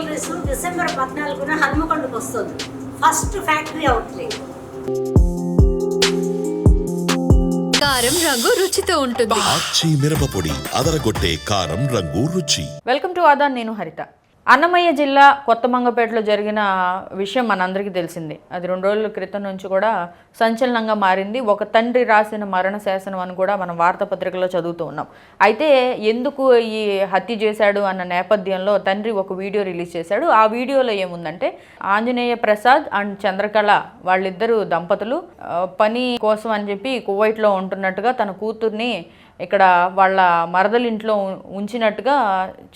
Jewelleries December పద్నాలుగున హన్మకొండకు వస్తుంది. First factory outlet కారం రంగు రుచితో ఉంటుంది. ఆచి మిరపపొడి అదరగొట్టే కారం రంగు రుచి. వెల్కమ్ టు ఆదాన్ నేను హరిత. అన్నమయ్య జిల్లా కొత్తమంగపేటలో జరిగిన విషయం మనందరికీ తెలిసిందే. అది రెండు రోజుల క్రితం నుంచి కూడా సంచలనంగా మారింది. ఒక తండ్రి రాసిన మరణ శాసనం అని కూడా మనం వార్తాపత్రికలో చదువుతూ ఉన్నాం. అయితే ఎందుకు ఈ హత్య చేశాడు అన్న నేపథ్యంలో తండ్రి ఒక వీడియో రిలీజ్ చేశాడు. ఆ వీడియోలో ఏముందంటే ఆంజనేయ ప్రసాద్ అండ్ చంద్రకళ వాళ్ళిద్దరు దంపతులు. పని కోసం అని చెప్పి కువైట్లో ఉంటున్నట్టుగా తన కూతుర్ని ఇక్కడ వాళ్ళ మరదలింట్లో ఉంచినట్టుగా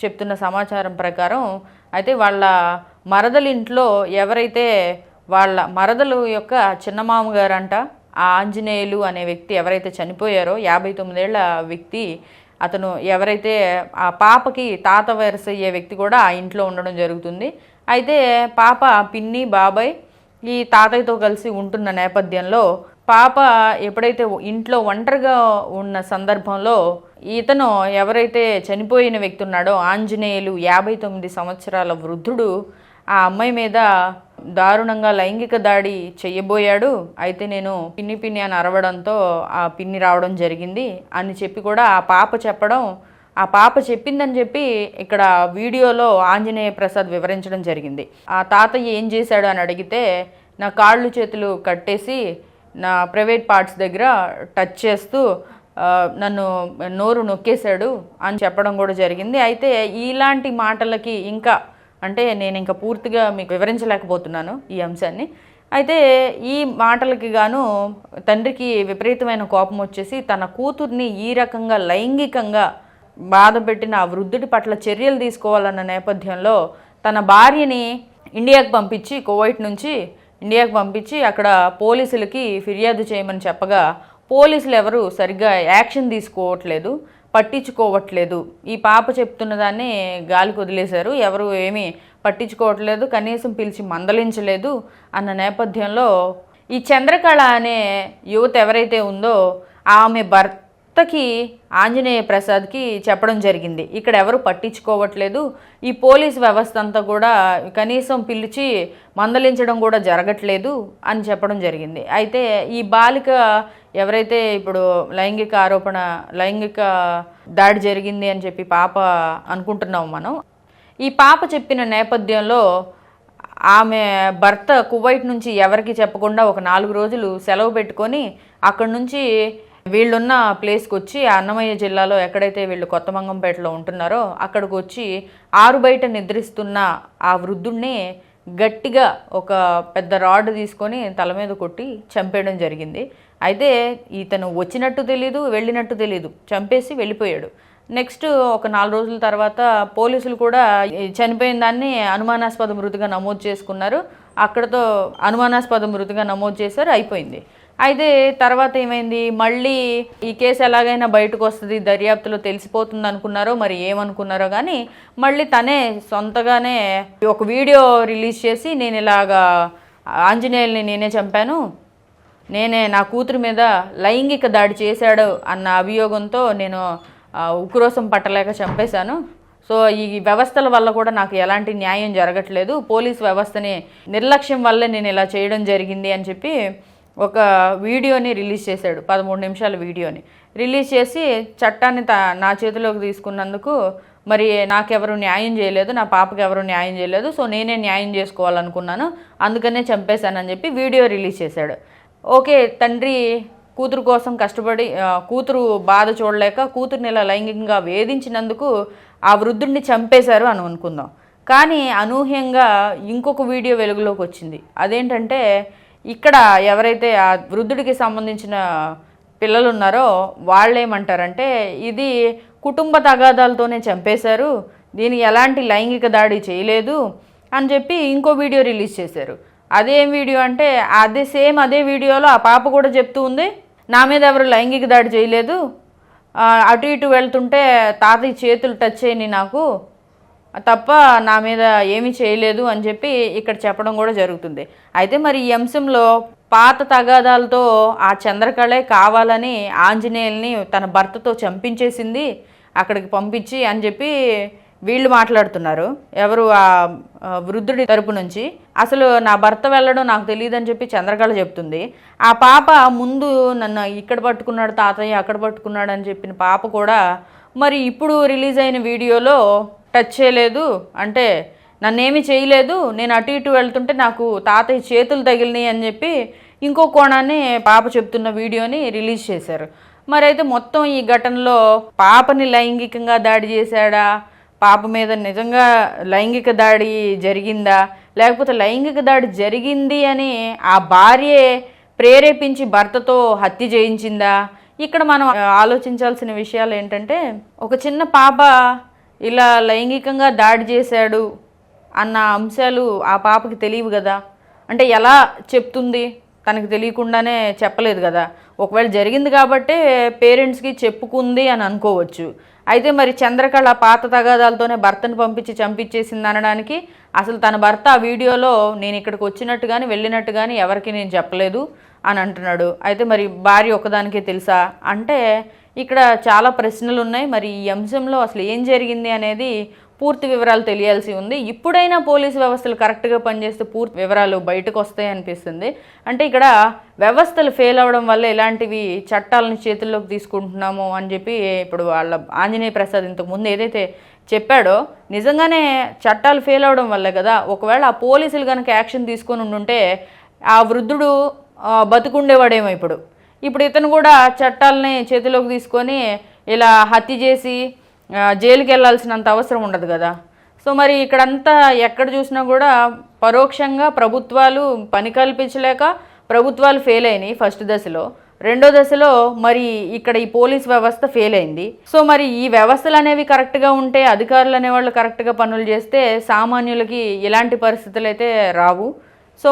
చెప్తున్న సమాచారం ప్రకారం అయితే వాళ్ళ మరదలింట్లో ఎవరైతే వాళ్ళ మరదలు యొక్క చిన్నమామ గారంట ఆ ఆంజనేయులు అనే వ్యక్తి ఎవరైతే చనిపోయారో యాభై తొమ్మిదేళ్ళ వ్యక్తి అతను ఎవరైతే ఆ పాపకి తాత వయసు అయ్యే వ్యక్తి కూడా ఆ ఇంట్లో ఉండడం జరుగుతుంది. అయితే పాప పిన్ని బాబాయ్ ఈ తాతయ్యతో కలిసి ఉంటున్న నేపథ్యంలో పాప ఎప్పుడైతే ఇంట్లో ఒంటరిగా ఉన్న సందర్భంలో ఇతను ఎవరైతే చనిపోయిన వ్యక్తి ఉన్నాడో ఆంజనేయులు యాభై తొమ్మిది సంవత్సరాల వృద్ధుడు ఆ అమ్మాయి మీద దారుణంగా లైంగిక దాడి చెయ్యబోయాడు అయితే నేను పిన్ని పిన్ని అని అరవడంతో ఆ పిన్ని రావడం జరిగింది అని చెప్పి కూడా ఆ పాప చెప్పడం ఆ పాప చెప్పిందని చెప్పి ఇక్కడ వీడియోలో ఆంజనేయ ప్రసాద్ వివరించడం జరిగింది. ఆ తాతయ్య ఏం చేశాడు అని అడిగితే నా కాళ్ళు చేతులు కట్టేసి నా ప్రైవేట్ పార్ట్స్ దగ్గర టచ్ చేస్తూ నన్ను నోరు నొక్కేశాడు అని చెప్పడం కూడా జరిగింది. అయితే ఇలాంటి మాటలకి ఇంకా అంటే నేను ఇంకా పూర్తిగా మీకు వివరించలేకపోతున్నాను ఈ అంశాన్ని. అయితే ఈ మాటలకి గాను తండ్రికి విపరీతమైన కోపం వచ్చేసి తన కూతుర్ని ఈ రకంగా లైంగికంగా బాధ పెట్టిన ఆ వృద్ధుడి పట్ల చర్యలు తీసుకోవాలన్న నేపథ్యంలో తన భార్యని ఇండియాకు పంపించి కువైట్ నుంచి ఇండియాకు పంపించి అక్కడ పోలీసులకి ఫిర్యాదు చేయమని చెప్పగా పోలీసులు ఎవరు సరిగ్గా యాక్షన్ తీసుకోవట్లేదు పట్టించుకోవట్లేదు. ఈ పాప చెప్తున్న దాన్ని గాలికి వదిలేశారు. ఎవరు ఏమీ పట్టించుకోవట్లేదు కనీసం పిలిచి మందలించలేదు అన్న నేపథ్యంలో ఈ చంద్రకళ అనే యువత ఎవరైతే ఉందో ఆమె భర్తకి ఆంజనేయ ప్రసాద్కి చెప్పడం జరిగింది. ఇక్కడ ఎవరు పట్టించుకోవట్లేదు. ఈ పోలీస్ వ్యవస్థ అంతా కూడా కనీసం పిలిచి మందలించడం కూడా జరగట్లేదు అని చెప్పడం జరిగింది. అయితే ఈ బాలిక ఎవరైతే ఇప్పుడు లైంగిక ఆరోపణ లైంగిక దాడి జరిగింది అని చెప్పి పాప అనుకుంటున్నాం మనం. ఈ పాప చెప్పిన నేపథ్యంలో ఆమె భర్త కువైట్ నుంచి ఎవరికి చెప్పకుండా ఒక నాలుగు రోజులు సెలవు పెట్టుకొని అక్కడి నుంచి వీళ్ళున్న ప్లేస్కి వచ్చి అన్నమయ్య జిల్లాలో ఎక్కడైతే వీళ్ళు కొత్త మంగంపేటలో ఉంటున్నారో అక్కడికి వచ్చి ఆరు బయట నిద్రిస్తున్న ఆ వృద్ధుణ్ణి గట్టిగా ఒక పెద్ద రాడ్ తీసుకొని తల మీద కొట్టి చంపేయడం జరిగింది. అయితే ఇతను వచ్చినట్టు తెలీదు వెళ్ళినట్టు తెలీదు. చంపేసి వెళ్ళిపోయాడు. నెక్స్ట్ ఒక నాలుగు రోజుల తర్వాత పోలీసులు కూడా చనిపోయిన దాన్ని అనుమానాస్పద మృతిగా నమోదు చేసుకున్నారు. అక్కడతో అనుమానాస్పద మృతిగా నమోదు చేశారు అయిపోయింది. అయితే తర్వాత ఏమైంది? మళ్ళీ ఈ కేసు ఎలాగైనా బయటకు వస్తుంది దర్యాప్తులో తెలిసిపోతుంది అనుకున్నారో మరి ఏమనుకున్నారో కానీ మళ్ళీ తనే సొంతగానే ఒక వీడియో రిలీజ్ చేసి నేను ఇలాగా ఆంజనేయుల్ని నేనే చంపాను నేనే నా కూతురు మీద లైంగిక దాడి చేశాడు అన్న అభియోగంతో నేను ఉక్రోసం పట్టలేక చంపేశాను. సో ఈ వ్యవస్థల వల్ల కూడా నాకు ఎలాంటి న్యాయం జరగట్లేదు. పోలీస్ వ్యవస్థని నిర్లక్ష్యం వల్లే నేను ఇలా చేయడం జరిగింది అని చెప్పి ఒక వీడియోని రిలీజ్ చేశాడు పదమూడు నిమిషాల వీడియోని. రిలీజ్ చేసి చట్టాన్ని నా చేతిలోకి తీసుకున్నందుకు మరి నాకెవరు న్యాయం చేయలేదు నా పాపకి ఎవరు న్యాయం చేయలేదు సో నేనే న్యాయం చేసుకోవాలనుకున్నాను అందుకనే చంపేశానని చెప్పి వీడియో రిలీజ్ చేశాడు. ఓకే తండ్రి కూతురు కోసం కష్టపడి కూతురు బాధ చూడలేక కూతురుని ఇలా లైంగికంగా వేధించినందుకు ఆ వృద్ధుడిని చంపేశారు అని అనుకుందాం. కానీ అనూహ్యంగా ఇంకొక వీడియో వెలుగులోకి వచ్చింది. అదేంటంటే ఇక్కడ ఎవరైతే ఆ వృద్ధుడికి సంబంధించిన పిల్లలు ఉన్నారో వాళ్ళేమంటారంటే ఇది కుటుంబ తగాదాలతోనే చంపేశారు దీనికి ఎలాంటి లైంగిక దాడి చేయలేదు అని చెప్పి ఇంకో వీడియో రిలీజ్ చేశారు. అదేం వీడియో అంటే అదే సేమ్ అదే వీడియోలో ఆ పాప కూడా చెప్తూ ఉంది నా మీద ఎవరు లైంగిక దాడి చేయలేదు అటు ఇటు వెళ్తుంటే తాతయ్య చేతులు టచ్ అయ్యి నాకు తప్ప నా మీద ఏమీ చేయలేదు అని చెప్పి ఇక్కడ చెప్పడం కూడా జరుగుతుంది. అయితే మరి ఈ అంశంలో పాత తగాదాలతో ఆ చంద్రకళే కావాలని ఆంజనేయుల్ని తన భర్తతో చంపించేసింది అక్కడికి పంపించి అని చెప్పి వీళ్ళు మాట్లాడుతున్నారు. ఎవరు ఆ వృద్ధుడి తరపు నుంచి. అసలు నా భర్త వెళ్ళడం నాకు తెలియదని చెప్పి చంద్రకళ చెప్తుంది. ఆ పాప ముందు నన్ను ఇక్కడ పట్టుకున్నాడు తాతయ్య అక్కడ పట్టుకున్నాడు అని చెప్పిన పాప కూడా మరి ఇప్పుడు రిలీజ్ అయిన వీడియోలో టచ్ చేయలేదు. అంటే నన్నేమి చేయలేదు. నేను అటు ఇటు వెళ్తుంటే నాకు తాతయ్య చేతులు తగిలినాయి అని చెప్పి ఇంకో కోణాన్ని పాప చెప్తున్న వీడియోని రిలీజ్ చేశారు. మరైతే మొత్తం ఈ ఘటనలో పాపని లైంగికంగా దాడి చేశాడా? పాప మీద నిజంగా లైంగిక దాడి జరిగిందా? లేకపోతే లైంగిక దాడి జరిగింది అని ఆ భార్యే ప్రేరేపించి భర్తతో హత్య చేయించిందా? ఇక్కడ మనం ఆలోచించాల్సిన విషయాలు ఏంటంటే ఒక చిన్న పాప ఇలా లైంగికంగా దాడి చేశాడు అన్న అంశాలు ఆ పాపకి తెలియవు కదా. అంటే ఎలా చెప్తుంది? తనకు తెలియకుండానే చెప్పలేదు కదా. ఒకవేళ జరిగింది కాబట్టే పేరెంట్స్కి చెప్పుకుంది అని అనుకోవచ్చు. అయితే మరి చంద్రకళ పాత తగాదాలతోనే భర్తను పంపించి చంపించేసింది అనడానికి అసలు తన భర్త ఆ వీడియోలో నేను ఇక్కడికి వచ్చినట్టు కానీ వెళ్ళినట్టు కానీ ఎవరికి నేను చెప్పలేదు అని అంటున్నాడు. అయితే మరి భార్య ఒకదానికే తెలుసా? అంటే ఇక్కడ చాలా ప్రశ్నలు ఉన్నాయి. మరి ఈ అంశంలో అసలు ఏం జరిగింది అనేది పూర్తి వివరాలు తెలియాల్సి ఉంది. ఇప్పుడైనా పోలీసు వ్యవస్థలు కరెక్ట్గా పనిచేస్తే పూర్తి వివరాలు బయటకు వస్తాయి అనిపిస్తుంది. అంటే ఇక్కడ వ్యవస్థలు ఫెయిల్ అవ్వడం వల్ల ఇలాంటివి చట్టాలను చేతుల్లోకి తీసుకుంటున్నాము అని చెప్పి ఇప్పుడు వాళ్ళ ఆంజనేయ ప్రసాద్ ఇంతకు ముందు ఏదైతే చెప్పాడో నిజంగానే చట్టాలు ఫెయిల్ అవడం వల్లే కదా ఒకవేళ ఆ పోలీసులు కనుక యాక్షన్ తీసుకొని ఉండుంటే ఆ వృద్ధుడు బతుకుండేవాడేమో ఇప్పుడు. ఇప్పుడు ఇతను కూడా చట్టాలని చేతిలోకి తీసుకొని ఇలా హత్య చేసి జైలుకి వెళ్ళాల్సినంత అవసరం ఉండదు కదా. సో మరి ఇక్కడంతా ఎక్కడ చూసినా కూడా పరోక్షంగా ప్రభుత్వాలు పని కల్పించలేక ప్రభుత్వాలు ఫెయిల్ అయినాయి ఫస్ట్ దశలో. రెండో దశలో మరి ఇక్కడ ఈ పోలీస్ వ్యవస్థ ఫెయిల్ అయింది. సో మరి ఈ వ్యవస్థలు అనేవి కరెక్ట్గా ఉంటే అధికారులు అనేవాళ్ళు కరెక్ట్గా పనులు చేస్తే సామాన్యులకి ఎలాంటి పరిస్థితులు అయితే రావు.